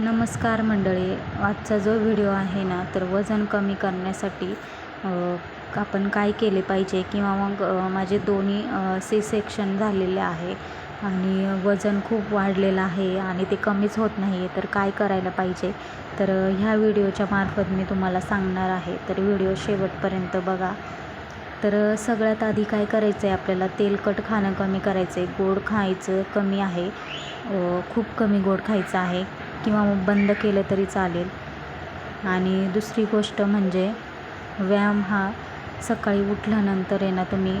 नमस्कार मंडळी. आजचा जो व्हिडिओ आहे ना तर वजन कमी करण्यासाठी आपण काय केले पाहिजे किंवा मग माझे दोन्ही सी सेक्शन झालेले आहे आणि वजन खूप वाढलेलं आहे आणि ते कमीच होत नाही आहे तर काय करायला पाहिजे? तर ह्या व्हिडिओच्या मार्फत मी तुम्हाला सांगणार आहे. तर व्हिडिओ शेवटपर्यंत बघा. तर सगळ्यात आधी काय करायचं आहे आपल्याला तेलकट खाणं कमी करायचं आहे गोड खायचं कमी आहे. खूप कमी गोड खायचं आहे. किंवा मग बंद केलं तरी चालेल. आणि दुसरी गोष्ट म्हणजे व्यायाम हा सकाळी उठल्यानंतर आहे ना तुम्ही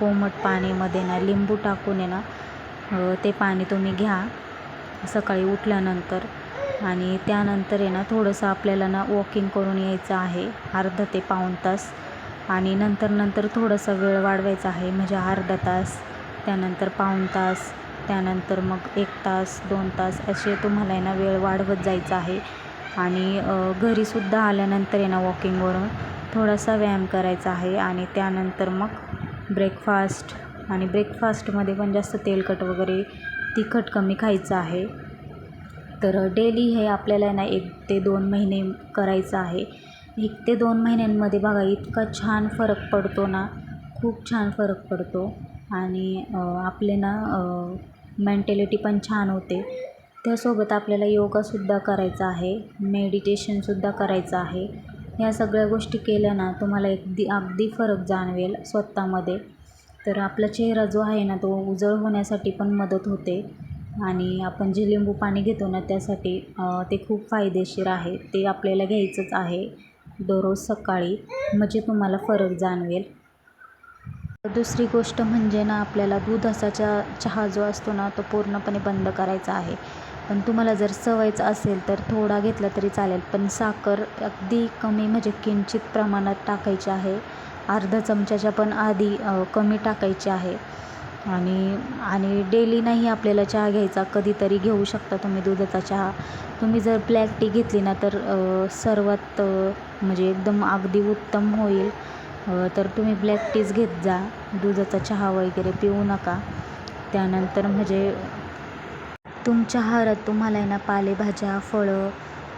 कोमट पाण्यामध्ये ना लिंबू टाकून आहे ना ते पाणी तुम्ही घ्या सकाळी उठल्यानंतर. आणि त्यानंतर आहे ना थोडंसं आपल्याला ना वॉकिंग करून यायचं आहे अर्धा ते पाऊण तास. आणि नंतर नंतर थोडासा वेळ वाढवायचा आहे म्हणजे अर्धा तास त्यानंतर पाऊण तास. त्यानंतर मग एक तास दोन तास असे तुम्हाला आहे ना वेळ वाढवत जायचं आहे. आणि घरीसुद्धा आल्यानंतर आहे ना वॉकिंगवरून थोडासा व्यायाम करायचा आहे. आणि त्यानंतर मग ब्रेकफास्ट आणि ब्रेकफास्टमध्ये पण जास्त तेलकट वगैरे तिखट कमी खायचं आहे. तर डेली हे आपल्याला ना एक ते दोन महिने करायचं आहे. एक ते दोन महिन्यांमध्ये बघा इतका छान फरक पडतो ना. खूप छान फरक पडतो. आणि आपले ना मेंटॅलिटी पण छान होते. त्यासोबत आपल्याला योगासुद्धा करायचा आहे मेडिटेशनसुद्धा करायचं आहे. ह्या सगळ्या गोष्टी केल्या ना तुम्हाला एकदी अगदी फरक जाणवेल स्वतःमध्ये. तर आपला चेहरा जो आहे ना तो उजळ होण्यासाठी पण मदत होते. आणि आपण जे लिंबू पाणी घेतो ना त्यासाठी ते खूप फायदेशीर आहे. ते आपल्याला घ्यायचंच आहे दररोज सकाळी. म्हणजे तुम्हाला फरक जाणवेल. दुसरी गोष्ट म्हणजे ना आपल्याला दुधाचा चहा जो असतो ना तो पूर्णपणे बंद करायचा आहे. पण तुम्हाला जर सवयच असेल तर थोडा घेतला तरी चालेल. पण साखर अगदी कमी म्हणजे किंचित प्रमाणात टाकायची आहे. अर्धा चमच्याच्या पण आधी कमी टाकायची आहे. आणि आणि डेली नाही आपल्याला चहा घ्यायचा. कधीतरी घेऊ शकता तुम्ही दुधाचा चहा. तुम्ही जर ब्लॅक टी घेतली ना तर सर्वात म्हणजे एकदम अगदी उत्तम होईल. तर तुम्ही ब्लॅक टीच घेत जा. दुधाचा चहा वगैरे पिऊ नका. त्यानंतर म्हणजे तुमच्या आहारात तुम्हाला आहे ना पालेभाज्या फळं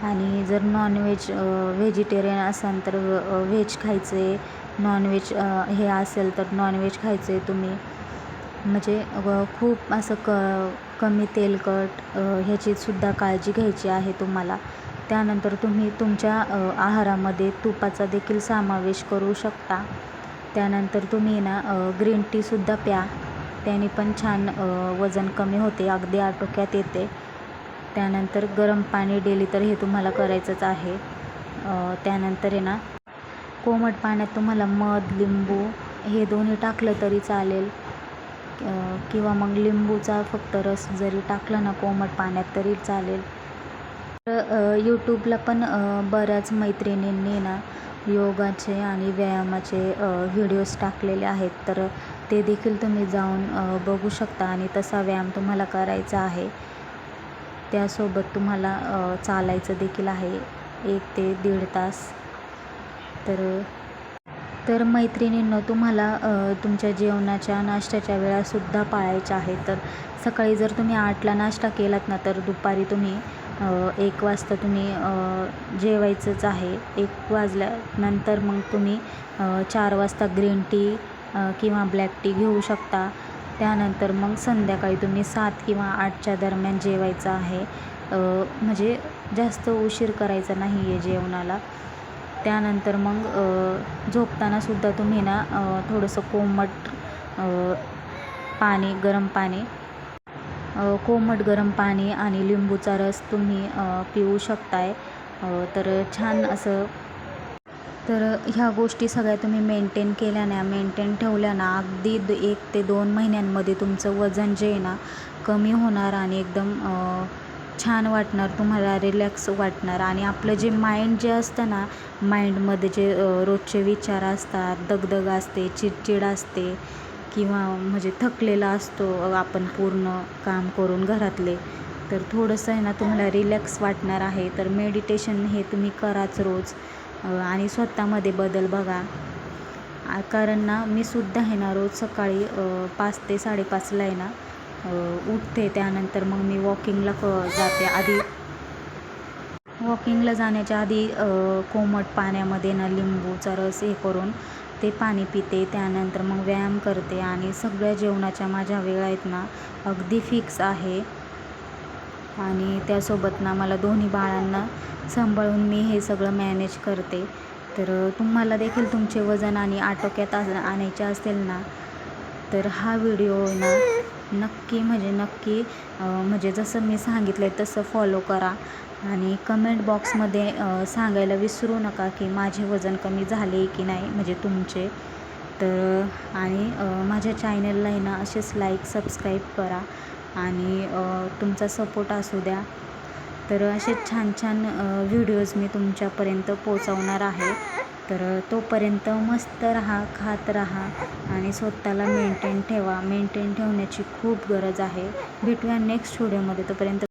आणि जर नॉनव्हेज व्हेजिटेरियन असाल तर व्हेज खायचे. नॉनव्हेज हे असेल तर नॉनव्हेज खायचे तुम्ही. म्हणजे खूप असं क कमी तेलकट ह्याचीसुद्धा काळजी घ्यायची आहे तुम्हाला. त्यानंतर तुम्ही तुमच्या आहारामध्ये तुपाचा देखील समावेश करू शकता. त्यानंतर तुम्ही ना ग्रीन टीसुद्धा प्या. त्याने पण छान वजन कमी होते अगदी आटोक्यात येते. त्यानंतर गरम पाणी डेली तर हे तुम्हाला करायचंच आहे. त्यानंतर आहे ना कोमट पाण्यात तुम्हाला मध लिंबू हे दोन्ही टाकलं तरी चालेल. किंवा मग लिंबूचा फक्त रस जरी टाकला ना कोमट पाण्यात तरी चालेल. यूट्यूबला पण बऱ्याच मैत्रिणींनी ना योगाचे आणि व्यायामाचे व्हिडिओज टाकलेले आहेत. तर ते देखील तुम्ही जाऊन बघू शकता आणि तसा व्यायाम तुम्हाला करायचा आहे. त्यासोबत तुम्हाला चालायचं देखील आहे एक ते दीड तास. तर तर मैत्रिणींनो तुम्हाला तुमच्या जेवणाच्या नाश्त्याच्या वेळासुद्धा पाळायच्या आहेत. तर सकाळी जर तुम्ही आठला नाश्ता केलात ना तर दुपारी तुम्ही एक वाजता तुम्ही जेवायचंच आहे. एक वाजल्यानंतर मग तुम्ही चार वाजता ग्रीन टी किंवा ब्लॅक टी घेऊ शकता. त्यानंतर मग संध्याकाळी तुम्ही सात किंवा आठच्या दरम्यान जेवायचं आहे. म्हणजे जास्त उशीर करायचा नाही आहे जेवणाला. त्यानंतर मग झोपतानासुद्धा तुम्ही ना थोडंसं कोमट पाणी गरम पाणी कोमट गरम पाणी आणि लिंबूचा रस तुम्ही पिऊ शकताय. तर छान असं तर ह्या गोष्टी सगळ्या तुम्ही मेंटेन केल्या ना मेंटेन ठेवल्या ना अगदी द एक ते दोन महिन्यांमध्ये तुमचं वजन जे आहे ना कमी होणार आणि एकदम छान वाटणार तुम्हाला रिलॅक्स वाटणार. आणि आपलं जे माइंड जे असतं ना माइंडमध्ये जे रोजचे विचार असतात दगदग असते चिडचिड असते किंवा म्हणजे थकलेला असतो आपण पूर्ण काम करून घरातले तर थोडंसं आहे ना तुम्हाला रिलॅक्स वाटणार आहे. तर मेडिटेशन हे तुम्ही कराच रोज. आणि स्वतःमध्ये बदल बघा. कारण ना मी सुद्धा आहे ना रोज सकाळी पाच ते साडेपाचला आहे ना उठते. त्यानंतर मग मी वॉकिंगला क जाते. आधी वॉकिंगला जाण्याच्या आधी कोमट पाण्यामध्ये ना लिंबूचा रस हे करून ते पाणी पिते त्यानंतर मग व्यायाम करते आणि सगळ्या जेवणाच्या माझ्या वेळा आहेत ना अगदी फिक्स आहे. आणि त्यासोबत ना मला दोन्ही बाळांना सांभाळून मी हे सगळं मॅनेज करते. तर तुम्हाला देखील तुमचे वजन आणि आटोक्यात आणायचे असेल ना तर हा व्हिडिओ ना नक्की म्हणजे नक्की म्हणजे जसं मी सांगितलं आहे तसं फॉलो करा. आणि कमेंट बॉक्समध्ये सांगायला विसरू नका की माझे वजन कमी झाले की नाही म्हणजे तुमचे. तर आणि माझ्या चॅनलला आहे ना असेच लाईक सबस्क्राईब करा. आणि तुमचा सपोर्ट असू द्या. तर असे छान छान व्हिडिओज मी तुमच्यापर्यंत पोचवणार आहे. तर तोपर्यंत मस्त राहा खात राहा आणि स्वतःला मेंटेन ठेवा. मेंटेन ठेवण्याची खूप गरज आहे. भेटूया नेक्स्ट व्हिडिओमध्ये तोपर्यंत